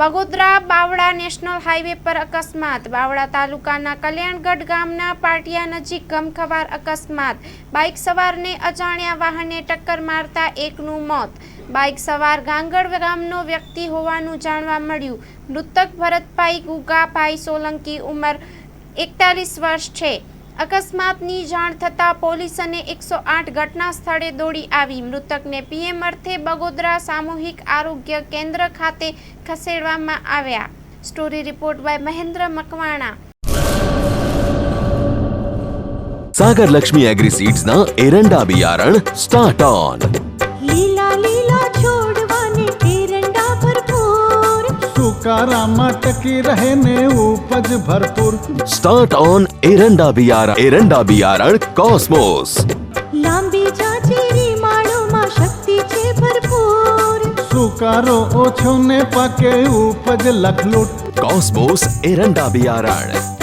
Bagodara Bavla national highway પર અકસ્માત. બાવળા તાલુકાના કલ્યાણગઢ ગામના પાટિયા નજીક ગમખવાર અકસ્માત. બાઇક સવારને અજાણ્યા વાહને ટક્કર મારતા એકનું મોત. બાઇક સવાર ગાંગડ ગામનો વ્યક્તિ હોવાનું જાણવા મળ્યું. મૃતક ભરતભાઈ ગુગાભાઈ સોલંકી ઉંમર એકતાલીસ વર્ષ છે. અકસ્માતની જાણ થતાં પોલીસ અને એકસો આઠ ઘટના સ્થળે દોડી આવી. મૃતકને પીએમ અર્થે બગોદરા સામૂહિક આરોગ્ય કેન્દ્ર ખાતે ખસેડવામાં આવ્યા. Story report by Mahendra Makwana. Sagar Lakshmi agri સીડ્સના એરંડા બિયારણ સ્ટાર્ટ ઓન. तुकारा टकी रहने उपज भरपूर। स्टार्ट ऑन एरंडा बियारण एरंडा बियारण कॉस्मोस माड़ो चिरी शक्ति चे भरपूर। सुकारो ओछो ने पके उपज लखलूट। कॉस्मोस एरंडा बियारण